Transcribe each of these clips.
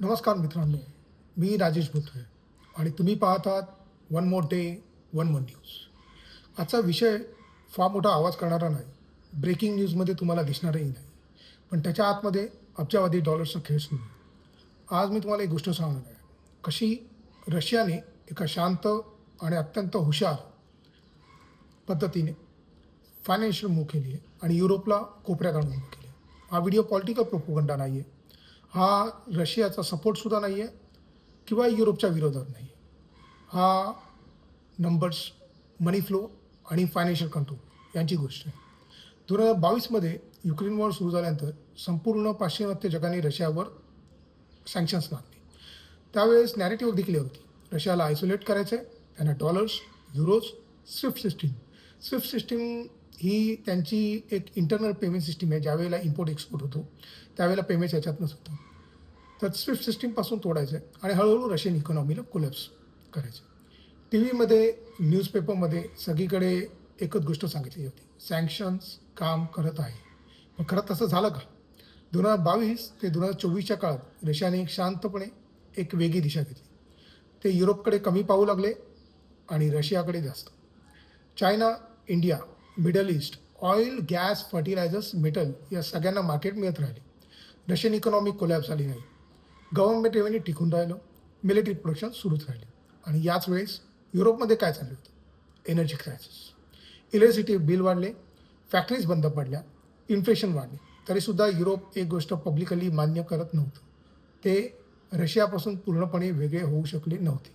नमस्कार मित्रांनो मी राजेश भुतवे आणि तुम्ही पाहत आहात one more day one more news आजचा विषय फार मोठा आवाज करणारा नाही ब्रेकिंग न्यूजमध्ये तुम्हाला दिसणारही नाही पण त्याच्या आतमध्ये अब्जावधी डॉलर्सचा खेळ सुरू आहे. आज मी तुम्हाला एक गोष्ट सांगणार आहे. कशी रशियाने एका शांत आणि अत्यंत हुशार पद्धतीने फायनान्शियल मूव केली आहे आणि युरोपला कोपऱ्यात आणून मूव केली आहे. हा व्हिडिओ पॉलिटिकल प्रोपोगंडा नाही आहे हा रशियाचा सपोर्टसुद्धा नाही आहे किंवा युरोपच्या विरोधात नाही आहे हा नंबर्स मनी फ्लो आणि फायनान्शियल कंट्रोल यांची गोष्ट आहे. दोन हजार बावीसमध्ये युक्रेन वॉर सुरू झाल्यानंतर संपूर्ण पाश्चिमात्य जगाने रशियावर सँक्शन्स लादले त्यावेळेस नॅरेटिव्ह देखील होती. रशियाला आयसोलेट करायचं आहे त्यांना dollars euros swift system swift system ही त्यांची एक इंटरनल पेमेंट सिस्टीम आहे ज्यावेळेला इम्पोर्ट एक्सपोर्ट होतो त्यावेळेला पेमेंट्स याच्यातनंच होतं. तर स्विफ्ट सिस्टीमपासून तोडायचं आहे आणि हळूहळू रशियन इकॉनॉमीला कोलॅप्स करायचं टी व्हीमध्ये न्यूजपेपरमध्ये सगळीकडे एकच गोष्ट सांगितली होती. सँक्शन्स काम करत आहे. पण खरं तसं झालं का? दोन हजार बावीस ते दोन हजार चोवीसच्या काळात रशियाने एक शांतपणे एक वेगळी दिशा घेतली. ते युरोपकडे कमी पाहू लागले आणि रशियाकडे जास्त. China India middle east oil gas fertilizers metal या सगळ्यांना मार्केट मिळत राहिले. रशियन इकॉनॉमी कोलॅप्स झाली नाही. गव्हर्नमेंट रेव्हेन्यू टिकून राहिलं मिलिटरी प्रोडक्शन सुरूच राहिले. आणि याच वेळेस युरोपमध्ये काय चाललं होतं? एनर्जी क्रायसिस इलेक्ट्रिसिटी बिल वाढले फॅक्टरीज बंद पडल्या इन्फ्लेशन वाढले. तरीसुद्धा युरोप एक गोष्ट पब्लिकली मान्य करत नव्हतं. ते रशियापासून पूर्णपणे वेगळे होऊ शकले नव्हते.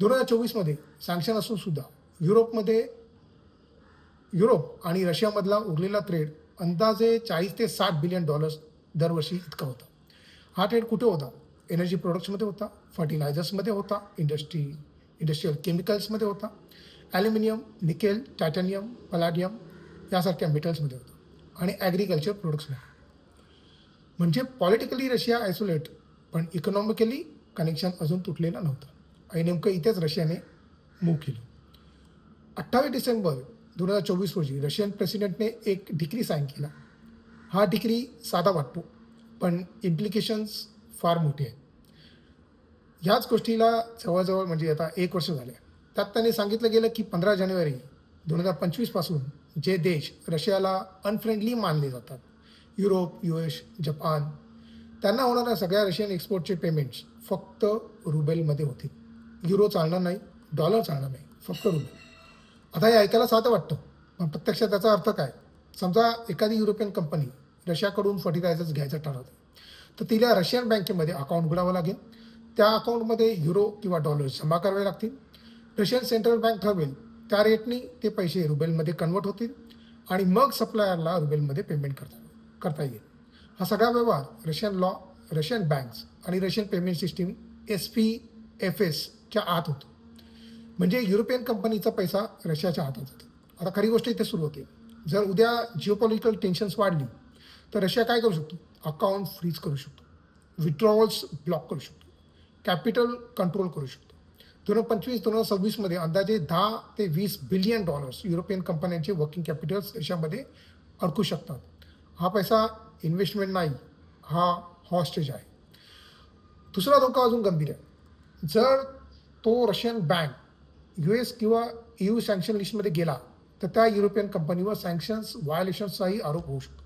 दोन हजार चोवीसमध्ये सँक्शन असून सुद्धा युरोपमध्ये युरोप आणि रशियामधला उरलेला ट्रेड अंदाजे चाळीस ते साठ बिलियन डॉलर्स दरवर्षी इतका होता. हा ट्रेड कुठे होता? एनर्जी प्रोडक्ट्समध्ये होता फर्टिलायझर्समध्ये होता इंडस्ट्री इंडस्ट्रीयल केमिकल्समध्ये होता. ॲल्युमिनियम निकेल टायटॅनियम पलाडियम यासारख्या मेटल्समध्ये होता. आणि ॲग्रिकल्चर प्रोडक्ट्समध्ये म्हणजे पॉलिटिकली रशिया आयसोलेट पण इकॉनॉमिकली कनेक्शन अजून तुटलेलं नव्हतं. आणि नेमकं इथेच रशियाने मूव केलं. अठ्ठावीस डिसेंबर दोन हजार चोवीस रोजी रशियन प्रेसिडेंटने एक डिक्री साईन केला. हा डिक्री साधा वाटतो. पण इम्प्लिकेशन्स फार मोठे आहेत. ह्याच गोष्टीला जवळजवळ म्हणजे आता एक वर्ष झाले. त्यात त्यांनी सांगितलं गेलं की पंधरा जानेवारी दोन हजार पंचवीसपासून जे देश रशियाला अनफ्रेंडली मानले जातात युरोप यू एस जपान त्यांना होणाऱ्या सगळ्या रशियन एक्सपोर्टचे पेमेंट्स फक्त रुबेलमध्ये होतील युरो चालणार नाही डॉलर चालणार नाही फक्त रुबेल. आता हे ऐकायला साधं वाटतं पण प्रत्यक्षात त्याचा अर्थ काय? समजा एखादी युरोपियन कंपनी रशियाकडून फर्टिलायझर्स घ्यायचं ठरवतं तर तिला रशियन बँकेमध्ये अकाउंट उघडावं लागेल. त्या अकाउंटमध्ये युरो किंवा डॉलर्स जमा करावे लागतील. रशियन सेंट्रल बँक ठरवेल त्या रेटनी ते पैसे रुबेलमध्ये कन्वर्ट होतील आणि मग सप्लायरला रुबेलमध्ये पेमेंट करता करता येईल. हा सगळा व्यवहार रशियन लॉ रशियन बँक्स आणि Russian payment system S P F एसच्या आत होतो. म्हणजे युरोपियन कंपनीचा पैसा रशियाच्या हातात होतो आता खरी गोष्ट इथे सुरू होते. जर उद्या जिओपॉलिटिकल टेन्शन्स वाढली तर रशिया काय करू शकतो? अकाउंट फ्रीज करू शकतो. विड्रॉवल्स ब्लॉक करू शकतो. कॅपिटल कंट्रोल करू शकतो. दोन हजार पंचवीस दोन हजार सव्वीसमध्ये अंदाजे दहा ते वीस बिलियन डॉलर्स युरोपियन कंपन्यांचे वर्किंग कॅपिटल्स देशामध्ये अडकू शकतात. हा पैसा इन्व्हेस्टमेंट नाही. हा हॉस्टेज आहे. दुसरा धोका अजून गंभीर आहे. जर तो रशियन बँक यू एस किंवा यू सँक्शन लिस्टमध्ये गेला तर त्या युरोपियन कंपनीवर सँक्शन्स व्हायोलेशन्सचाही आरोप होऊ शकतो.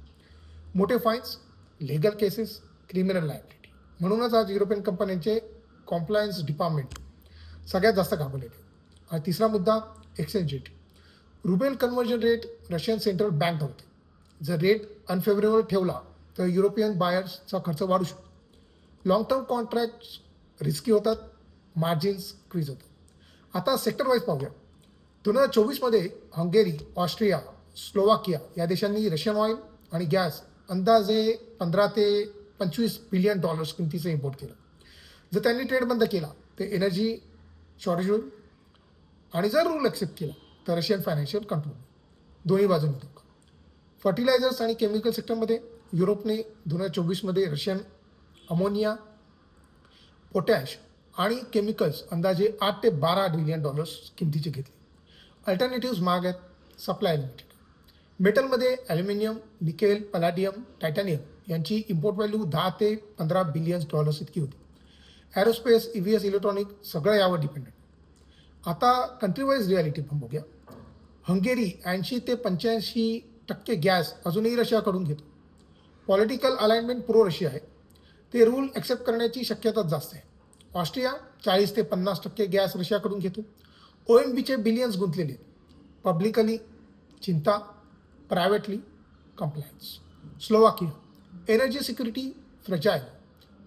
मोठे fines legal cases criminal liability म्हणूनच आज युरोपियन कंपन्यांचे कॉम्प्लायन्स डिपार्टमेंट सगळ्यात जास्त घाबरलेले आणि तिसरा मुद्दा exchange rate ruble conversion rate Russian central bank ठरवते जर रेट अनफेवरेबल ठेवला तर युरोपियन बायर्सचा खर्च वाढू शकतो. लॉंग टर्म कॉन्ट्रॅक्ट रिस्की होतात मार्जिन्स क्रीज होतात. आता सेक्टर वाईज पाहूया. दोन हजार चोवीसमध्ये हंगेरी ऑस्ट्रिया स्लोवाकिया या देशांनी रशियन ऑइल आणि गॅस अंदाजे पंधरा ते पंचवीस बिलियन डॉलर्स किमतीचं इम्पोर्ट केलं. जर त्यांनी ट्रेड बंद केला तर एनर्जी शॉर्टेज होईल आणि जर रूल ॲक्सेप्ट केला तर रशियन फायनान्शियल कंट्रोल दोन्ही बाजूने धोका फर्टिलायझर्स आणि केमिकल सेक्टरमध्ये युरोपने दोन हजार चोवीसमध्ये रशियन अमोनिया पोटॅश आणि केमिकल्स अंदाजे आठ ते बारा बिलियन डॉलर्स किमतीचे घेतले. अल्टरनेटिव्ज महाग आहेत. सप्लाय लिमिटेड मेटलमध्ये ॲल्युमिनियम निकेल पलाडियम टायटॅनियम यांची इम्पोर्ट व्हॅल्यू दहा ते पंधरा बिलियन्स डॉलर्स इतकी होती. Aerospace E V S electronic सगळं यावर डिपेंडेंट आता कंट्रीवाईज रियालिटी पण बघूया. हंगेरी ऐंशी ते पंच्याऐंशी टक्के गॅस अजूनही रशियाकडून घेतो. पॉलिटिकल अलाइनमेंट प्रो रशिया आहे. ते रूल ॲक्सेप्ट करण्याची शक्यता जास्त आहे. ऑस्ट्रिया चाळीस ते पन्नास टक्के गॅस रशियाकडून घेतो. ओ एम बीचे बिलियन्स गुंतलेले पब्लिकली चिंता privately compliance Slovakia energy security fragile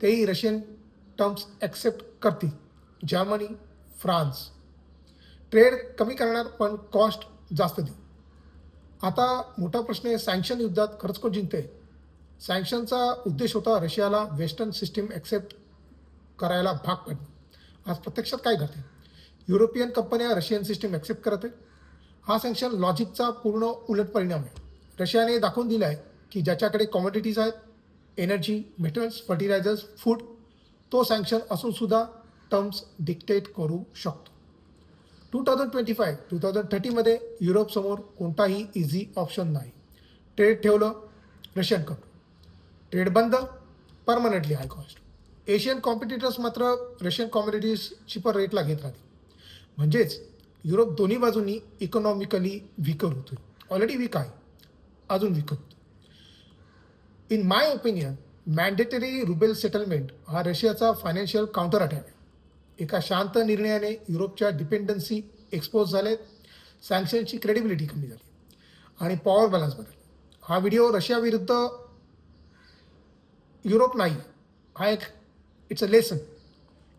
तेही रशियन टर्म्स ॲक्सेप्ट करतील जर्मनी फ्रान्स ट्रेड कमी करणार पण कॉस्ट जास्त देऊ आता मोठा प्रश्न आहे सँक्शन युद्धात खरंच कोण जिंकते सँक्शनचा उद्देश होता रशियाला वेस्टर्न सिस्टीम ॲक्सेप्ट करायला भाग पाडणं. आज प्रत्यक्षात काय घडते युरोपियन कंपन्या रशियन सिस्टीम ॲक्सेप्ट करत आहेत हा सँक्शन लॉजिकचा पूर्ण उलट परिणाम आहे. रशियाने दाखवून दिलं आहे की ज्याच्याकडे कॉमोडिटीज आहेत एनर्जी मेटल्स फर्टिलायझर्स फूड तो सँक्शन असूनसुद्धा टर्म्स डिक्टेट करू शकतो. Two thousand twenty five two thousand थर्टीमध्ये युरोपसमोर कोणताही इझी ऑप्शन नाही. ट्रेड ठेवलं रशियनकडून. ट्रेड बंद permanently high cost Asian competitors मात्र रशियन कॉमोडिटीज चिपर रेटला घेत राहतील. म्हणजेच युरोप दोन्ही बाजूंनी इकॉनॉमिकली विकर होतोय. ऑलरेडी वीक आहे. अजून विकत होतो in my opinion mandatory ruble settlement हा रशियाचा फायनान्शियल काउंटर अटॅक आहे. एका शांत निर्णयाने युरोपच्या डिपेंडन्सी एक्सपोज झालेत सँक्शनची क्रेडिबिलिटी कमी झाली. आणि पॉवर बॅलन्स बदलला. हा व्हिडिओ रशियाविरुद्ध युरोप नाही. हा एक it's a lesson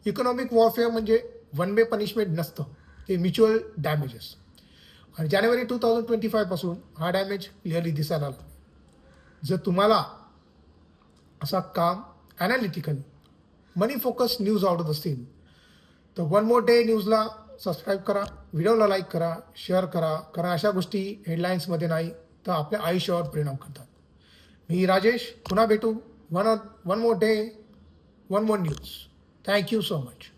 economic warfare म्हणजे वन वे पनिशमेंट नसतं. ते म्युच्युअल डॅमेजेस आणि जानेवारी टू थाउजंड ट्वेंटी फायपासून हा डॅमेज क्लिअरली दिसायला आला जर तुम्हाला असा काम ॲनालिटिकल मनी फोकस न्यूज आवडत असतील तर वन मोर डे न्यूजला सबस्क्राईब करा व्हिडिओला लाईक करा शेअर करा कारण अशा गोष्टी हेडलाईन्समध्ये नाही तर आपल्या आयुष्यावर परिणाम करतात. मी राजेश पुन्हा भेटू. One one more day one more news thank you so much